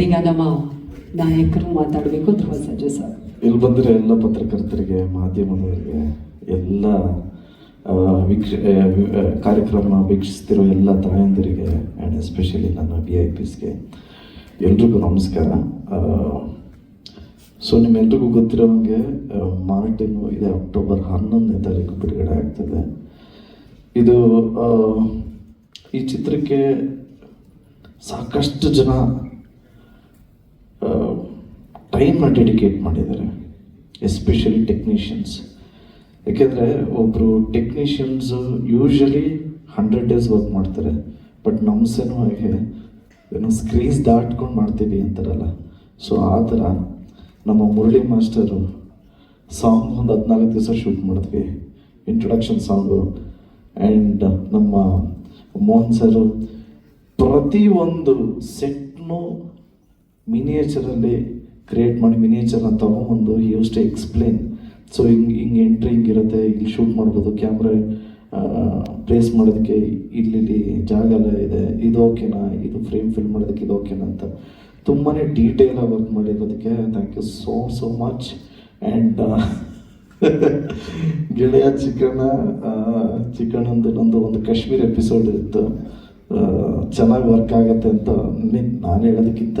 ಮತ್ತೀಗ ನಮ್ಮ ನಾಯಕರು ಮಾತಾಡಬೇಕು, ಧ್ರುವ ಸರ್ಜಾ ಸರ್. ಇಲ್ಲಿ ಬಂದಿರೋ ಎಲ್ಲ ಪತ್ರಕರ್ತರಿಗೆ, ಮಾಧ್ಯಮದವರಿಗೆ, ಎಲ್ಲ ವೀಕ್ಷ ಕಾರ್ಯಕ್ರಮ ವೀಕ್ಷಿಸ್ತಿರೋ ಎಲ್ಲ ತಾಯಂದಿರಿಗೆ ಆ್ಯಂಡ್ ಎಸ್ಪೆಷಲಿ ನನ್ನ ವಿ ಐ ಪಿಸ್ಗೆ ಎಲ್ರಿಗೂ ನಮಸ್ಕಾರ. ಸೊ ನಿಮ್ಮೆಲ್ರಿಗೂ ಗೊತ್ತಿರೋ ಹಾಗೆ ಮಾರ್ಟಿನು ಇದೆ, ಅಕ್ಟೋಬರ್ ಹನ್ನೊಂದನೇ ತಾರೀಕು ಬಿಡುಗಡೆ ಆಗ್ತದೆ. ಇದು ಈ ಚಿತ್ರಕ್ಕೆ ಸಾಕಷ್ಟು ಜನ ಟೈಮ್ನ ಡೆಡಿಕೇಟ್ ಮಾಡಿದ್ದಾರೆ ಎಸ್ಪೆಷಲಿ ಟೆಕ್ನಿಷಿಯನ್ಸ್ ಯಾಕೆಂದರೆ ಒಬ್ಬರು technicians usually hundred days work ಮಾಡ್ತಾರೆ ಬಟ್ ನಮ್ಮ ಹಾಗೆ. ಏನೋ ಸ್ಕ್ರೀನ್ಸ್ ದಾಟ್ಕೊಂಡು ಮಾಡ್ತೀವಿ ಅಂತಾರಲ್ಲ. ಸೊ ಆ ಥರ ನಮ್ಮ ಮುರಳಿ ಮಾಸ್ಟರು ಸಾಂಗ್ ಒಂದು ಹದಿನಾಲ್ಕು ದಿವಸ ಶೂಟ್ ಮಾಡಿದ್ವಿ ಇಂಟ್ರೊಡಕ್ಷನ್ ಸಾಂಗು ಆ್ಯಂಡ್ ನಮ್ಮ ಮೋಹನ್ ಸರು ಪ್ರತಿಯೊಂದು ಸೆಟ್ನು ಮಿನಿಯೇಚರಲ್ಲಿ ಕ್ರಿಯೇಟ್ ಮಾಡಿ ಮಿನಿಯೇಚರ್ನ ತೊಗೊಂಬಂದು ಯೂಸ್ ಟು ಎಕ್ಸ್ಪ್ಲೇನ್ ಸೊ ಹಿಂಗೆ ಹಿಂಗೆ ಎಂಟ್ರಿ ಹಿಂಗಿರುತ್ತೆ ಇಲ್ಲಿ ಶೂಟ್ ಮಾಡ್ಬೋದು ಕ್ಯಾಮ್ರಾ ಪ್ಲೇಸ್ ಮಾಡೋದಕ್ಕೆ ಇಲ್ಲಿ ಜಾಗ ಎಲ್ಲ ಇದೆ, ಇದು ಓಕೆನಾ, ಇದು ಫ್ರೇಮ್ ಫಿಲ್ ಮಾಡೋದಕ್ಕೆ ಇದು ಓಕೆನಾ ಅಂತ. ತುಂಬಾ ಆಗಿ work ಮಾಡಿರೋದಕ್ಕೆ thank you so so much and ಗೆಳೆಯ ಚಿಕನ ಚಿಕನ್ ಒಂದು ನಂದು ಒಂದು ಕಾಶ್ಮೀರ್ ಎಪಿಸೋಡ್ ಇತ್ತು. ಚೆನ್ನಾಗಿ ವರ್ಕ್ ಆಗತ್ತೆ ಅಂತ ಮೀನ್ ನಾನು ಹೇಳೋದಕ್ಕಿಂತ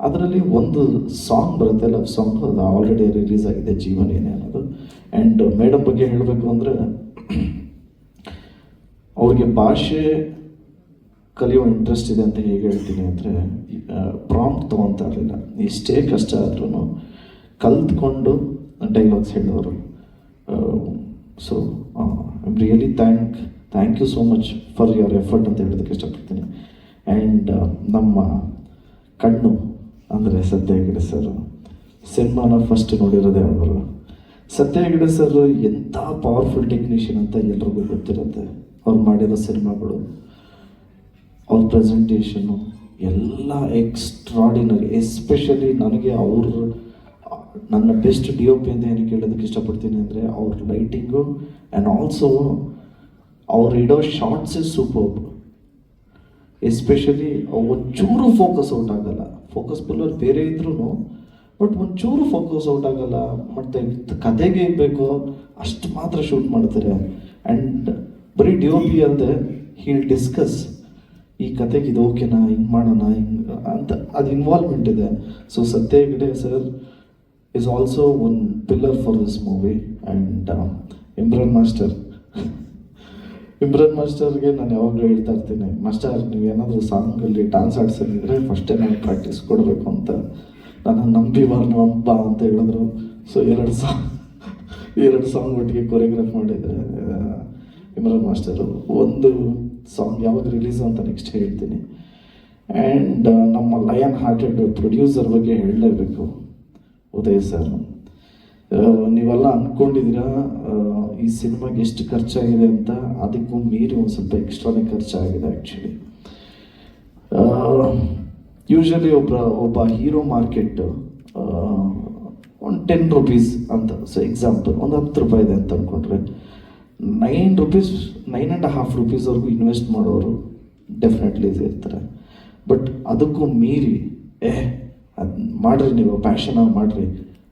ಅದರಲ್ಲಿ ಒಂದು ಸಾಂಗ್ ಬರುತ್ತೆ ಲವ್ ಸಾಂಗ್ ಅದು ಆಲ್ರೆಡಿ ರಿಲೀಸ್ ಆಗಿದೆ ಜೀವನ ಏನೇ ಅನ್ನೋದು. ಆ್ಯಂಡ್ ಮೇಡಮ್ ಬಗ್ಗೆ ಹೇಳಬೇಕು ಅಂದರೆ, ಅವ್ರಿಗೆ ಭಾಷೆ ಕಲಿಯೋ ಇಂಟ್ರೆಸ್ಟ್ ಇದೆ ಅಂತ ಹೇಗೆ ಹೇಳ್ತೀನಿ ಅಂದರೆ ಪ್ರಾಂಪ್ಟ್ ತೊಗೊತಾ ಇರಲಿಲ್ಲ. ಎಷ್ಟೇ ಕಷ್ಟ ಆದ್ರೂ ಕಲ್ತ್ಕೊಂಡು ಡೈಲಾಗ್ಸ್ ಹೇಳೋರು so I really thank thank you so much for your effort ಅಂತ ಹೇಳೋದಕ್ಕೆ ಇಷ್ಟಪಡ್ತೀನಿ. ಆ್ಯಂಡ್ ನಮ್ಮ ಕಣ್ಣು ಅಂದರೆ ಸತ್ಯ ಹೆಗಡೆ ಸರ್. ಸಿನಿಮಾನ ಫಸ್ಟ್ ನೋಡಿರೋದೇ ಅವರು. ಸತ್ಯ ಹೆಗಡೆ ಸರ್ ಎಂಥ ಪವರ್ಫುಲ್ ಟೆಕ್ನಿಷಿಯನ್ ಅಂತ ಎಲ್ರಿಗೂ ಗೊತ್ತಿರುತ್ತೆ. ಅವ್ರು ಮಾಡಿರೋ ಸಿನಿಮಾಗಳು, ಅವ್ರ ಪ್ರೆಸೆಂಟೇಷನು ಎಲ್ಲ ಎಕ್ಸ್ಟ್ರಾಡಿನರಿ ಎಸ್ಪೆಷಲಿ ನನಗೆ ಅವ್ರ, ನನ್ನ ಬೆಸ್ಟ್ ಡಿ ಒ ಪಿ ಅಂತ ಏನಕ್ಕೆ ಹೇಳೋದಕ್ಕೆ ಇಷ್ಟಪಡ್ತೀನಿ ಅಂದರೆ ಅವ್ರ ಲೈಟಿಂಗು ಆ್ಯಂಡ್ ಆಲ್ಸೋ ಅವ್ರು ಇಡೋ ಶಾರ್ಟ್ಸ್ ಸೂಪರ್. ಎಸ್ಪೆಷಲಿ ಒಂಚೂರು ಫೋಕಸ್ ಔಟ್ ಆಗಲ್ಲ. ಫೋಕಸ್ ಪಿಲ್ಲರ್ ಬೇರೆ ಇದ್ರೂ ಬಟ್ ಒಂಚೂರು ಫೋಕಸ್ ಔಟ್ ಆಗಲ್ಲ. ವಿತ್ ಕತೆಗೆ ಇರಬೇಕು ಅಷ್ಟು ಮಾತ್ರ ಶೂಟ್ ಮಾಡ್ತಾರೆ. ಆ್ಯಂಡ್ ಬರೀ ಡಿ ಒ ಪಿ ಅಂದರೆ ಹೀಲ್ ಡಿಸ್ಕಸ್ ಈ ಕತೆಗೆ ಇದು ಓಕೆನಾ ಹಿಂಗೆ ಮಾಡೋಣ, ಹಿಂಗೆ, ಅಂತ ಅದು ಇನ್ವಾಲ್ವ್ಮೆಂಟ್ ಇದೆ. So Satya Hegde sir is also one pillar for this movie and Imran master Imran ಮಾಸ್ಟರ್ಗೆ ನಾನು ಯಾವಾಗಲೂ ಹೇಳ್ತಾ ಇರ್ತೀನಿ, ಮಾಸ್ಟರ್ ನೀವೇನಾದರೂ ಸಾಂಗಲ್ಲಿ ಡಾನ್ಸ್ ಆಡ್ಸೋದಿದ್ರೆ ಫಸ್ಟೇ ನಾನು ಪ್ರಾಕ್ಟೀಸ್ ಕೊಡಬೇಕು ಅಂತ. ನಾನು ನಂಬಿ ಬಾರ್ ನಂಬ ಅಂತ ಹೇಳಿದ್ರು. ಸೊ ಎರಡು ಸಾಂಗ್ ಎರಡು ಸಾಂಗ್ ಒಟ್ಟಿಗೆ ಕೊರಿಯೋಗ್ರಾಫ್ ಮಾಡಿದ್ರೆ ಇಮ್ರಾನ್ ಮಾಸ್ಟರು ಒಂದು ಸಾಂಗ್ ಯಾವಾಗ ರಿಲೀಸ್ ಅಂತ ನೆಕ್ಸ್ಟ್ ಹೇಳ್ತೀನಿ. ಆ್ಯಂಡ್ ನಮ್ಮ ಲಯನ್ ಹಾರ್ಟೆಡ್ ಪ್ರೊಡ್ಯೂಸರ್ ಬಗ್ಗೆ ಹೇಳಲೇಬೇಕು. ಉದಯ್ ಸರ್ ನೀವೆಲ್ಲ ಅಂದ್ಕೊಂಡಿದ್ದೀರಾ ಈ ಸಿನಿಮಾಗೆ ಎಷ್ಟು ಖರ್ಚಾಗಿದೆ ಅಂತ? ಅದಕ್ಕೂ ಮೀರಿ ಒಂದು ಸ್ವಲ್ಪ ಎಕ್ಸ್ಟ್ರಾನೇ ಖರ್ಚಾಗಿದೆ ಆ್ಯಕ್ಚುಲಿ ಯೂಶ್ವಲಿ ಒಬ್ಬ ಒಬ್ಬ ಹೀರೋ ಮಾರ್ಕೆಟ್ ಒಂದು ಟೆನ್ ರುಪೀಸ್ ಅಂತ. ಸೊ ಎಕ್ಸಾಂಪಲ್ ಒಂದು ಹತ್ತು ರೂಪಾಯಿ ಇದೆ ಅಂತ ಅಂದ್ಕೊಂಡ್ರೆ nine rupees nine and half ರುಪೀಸ್ವರೆಗೂ invest ಮಾಡೋರು ಡೆಫಿನೆಟ್ಲಿ ಇರ್ತಾರೆ. ಬಟ್ ಅದಕ್ಕೂ ಮೀರಿ, ಏ, ಅದು ಮಾಡಿರಿ ನೀವು ಪ್ಯಾಷನಾಗಿ ಮಾಡಿರಿ.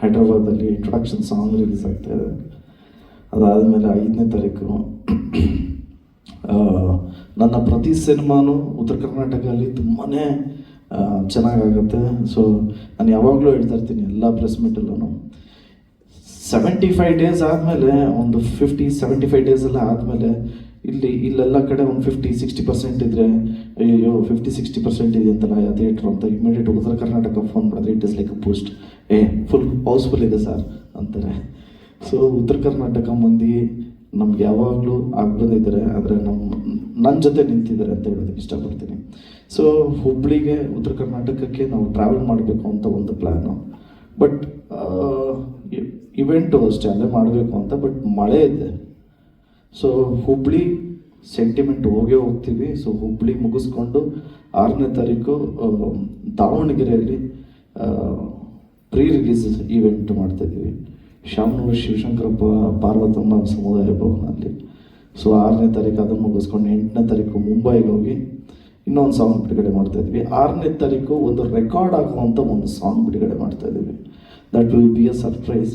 ಹೈದ್ರಾಬಾದಲ್ಲಿ ಇಂಟ್ರೊಡಕ್ಷನ್ ಸಾಂಗ್ ರಿಲೀಸ್ ಆಗ್ತಾ ಇದೆ. ಅದಾದಮೇಲೆ ಐದನೇ ತಾರೀಕು ನನ್ನ ಪ್ರತಿ ಸಿನಿಮಾನೂ ಉತ್ತರ ಕರ್ನಾಟಕದಲ್ಲಿ ತುಂಬಾ ಚೆನ್ನಾಗಾಗುತ್ತೆ. ಸೊ ನಾನು ಯಾವಾಗಲೂ ಹೇಳ್ತಾ ಇರ್ತೀನಿ ಎಲ್ಲ ಪ್ರೆಸ್ ಮೀಟಲ್ಲೂ ಸೆವೆಂಟಿ ಫೈವ್ ಡೇಸ್ ಆದಮೇಲೆ, ಒಂದು ಫಿಫ್ಟಿ ಸೆವೆಂಟಿ ಫೈವ್ ಡೇಸ್ ಎಲ್ಲ ಆದಮೇಲೆ ಇಲ್ಲಿ, ಇಲ್ಲೆಲ್ಲ ಕಡೆ ಒಂದು ಫಿಫ್ಟಿ ಸಿಕ್ಸ್ಟಿ ಪರ್ಸೆಂಟ್ ಇದ್ದರೆ ಅಯ್ಯೋ ಫಿಫ್ಟಿ ಸಿಕ್ಸ್ಟಿ ಪರ್ಸೆಂಟ್ ಇದೆ ಅಂತಲ್ಲ ಥಿಯೇಟ್ರು ಅಂತ ಇಮಿಡಿಯೇಟ್ ಉತ್ತರ ಕರ್ನಾಟಕ ಫೋನ್ ಮಾಡಿದ್ರೆ it is like a post a full housefull ಇದೆ ಸರ್ ಅಂತಾರೆ. ಸೊ ಉತ್ತರ ಕರ್ನಾಟಕ ಮಂದಿ ನಮ್ಗೆ ಯಾವಾಗಲೂ ಆಗ್ಬೋದಿದ್ದಾರೆ ಆದರೆ ನಮ್ಮ ನನ್ನ ಜೊತೆ ನಿಂತಿದ್ದಾರೆ ಅಂತ ಹೇಳೋದಕ್ಕೆ ಇಷ್ಟಪಡ್ತೀನಿ. ಸೊ ಹುಬ್ಳಿಗೆ, ಉತ್ತರ ಕರ್ನಾಟಕಕ್ಕೆ ನಾವು ಟ್ರಾವೆಲ್ ಮಾಡಬೇಕು ಅಂತ ಒಂದು ಪ್ಲ್ಯಾನು ಬಟ್ ಇವೆಂಟು ಅಷ್ಟೇ ಅಲ್ಲೇ ಮಾಡಬೇಕು ಅಂತ ಬಟ್ ಮಳೆ ಇದೆ. ಸೊ ಹುಬ್ಳಿ ಸೆಂಟಿಮೆಂಟ್ ಹೋಗೇ ಹೋಗ್ತೀವಿ. ಸೊ ಹುಬ್ಳಿ ಮುಗಿಸ್ಕೊಂಡು ಆರನೇ ತಾರೀಕು ದಾವಣಗೆರೆಯಲ್ಲಿ ಪ್ರೀ ರಿಲೀಸ್ ಈವೆಂಟ್ ಮಾಡ್ತಾಯಿದ್ದೀವಿ ಶಾಮನೂರು ಶಿವಶಂಕರಪ್ಪ ಪಾರ್ವತಮ್ಮ ಸಮುದಾಯ ಭವನಲ್ಲಿ. ಸೊ ಆರನೇ ತಾರೀಕು ಅದನ್ನು ಮುಗಿಸ್ಕೊಂಡು ಎಂಟನೇ ತಾರೀಕು ಮುಂಬೈಗೆ ಹೋಗಿ ಇನ್ನೊಂದು ಸಾಂಗ್ ಬಿಡುಗಡೆ ಮಾಡ್ತಾ ಇದ್ವಿ ಆರನೇ ತಾರೀಕು ಒಂದು ರೆಕಾರ್ಡ್ ಆಗುವಂಥ ಒಂದು ಸಾಂಗ್ ಬಿಡುಗಡೆ ಮಾಡ್ತಾ ಇದ್ದೀವಿ. That will be a surprise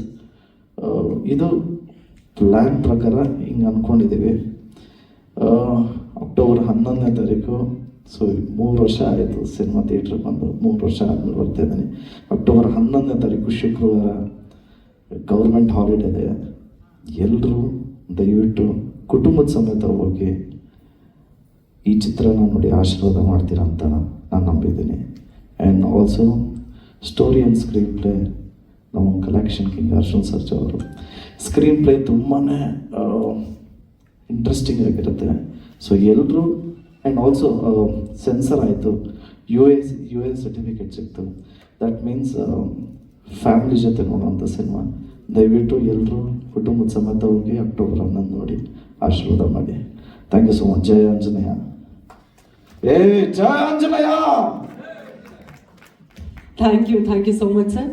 ಇದು ಪ್ಲ್ಯಾನ್ ಪ್ರಕಾರ ಹಿಂಗೆ ಅಂದ್ಕೊಂಡಿದ್ದೀವಿ ಅಕ್ಟೋಬರ್ ಹನ್ನೊಂದನೇ ತಾರೀಕು ಸೊ ಮೂರು ವರ್ಷ ಆಯಿತು ಸಿನಿಮಾ ಥಿಯೇಟ್ರ್ ಬಂದು. ಮೂರು ವರ್ಷ ಆದಮೇಲೆ ಬರ್ತಾ ಇದ್ದೀನಿ. ಅಕ್ಟೋಬರ್ ಹನ್ನೊಂದನೇ ತಾರೀಕು ಶುಕ್ರವಾರ ಗೌರ್ಮೆಂಟ್ ಹಾಲಿಡೇ ಇದೆ. ಎಲ್ಲರೂ ದಯವಿಟ್ಟು ಕುಟುಂಬದ ಸಮೇತ ಹೋಗಿ ಈ ಚಿತ್ರನ ನೋಡಿ ಆಶೀರ್ವಾದ ಮಾಡ್ತೀರಾ ಅಂತ ನಾನು ನಂಬಿದ್ದೀನಿ. And also story and screenplay ನಮ್ಮ ಕಲೆಕ್ಷನ್ ಕಿಂಗ್ ಅರ್ಶನ್ ಸರ್ಜಾ ಅವರು. ಸ್ಕ್ರೀನ್ ಪ್ಲೇ ತುಂಬಾ ಇಂಟ್ರೆಸ್ಟಿಂಗ್ ಆಗಿರುತ್ತೆ. ಸೊ ಎಲ್ಲರೂ ಆ್ಯಂಡ್ ಆಲ್ಸೋ ಸೆನ್ಸರ್ ಆಯಿತು. U S U S certificate ಸಿಕ್ತು. ದಟ್ ಮೀನ್ಸ್ ಫ್ಯಾಮಿಲಿ ಜೊತೆ ನೋಡೋವಂಥ ಸಿನಿಮಾ ದಯವಿಟ್ಟು ಎಲ್ಲರೂ ಕುಟುಂಬದ ಸಮೇತ ಹೋಗಿ ಅಕ್ಟೋಬರ್ ಹನ್ನೊಂದು ನೋಡಿ ಆಶೀರ್ವಾದ ಮಾಡಿ. Thank you so much Jaya Anjaneya. ಏ Jaya Anjaneya! Thank you thank you so much sir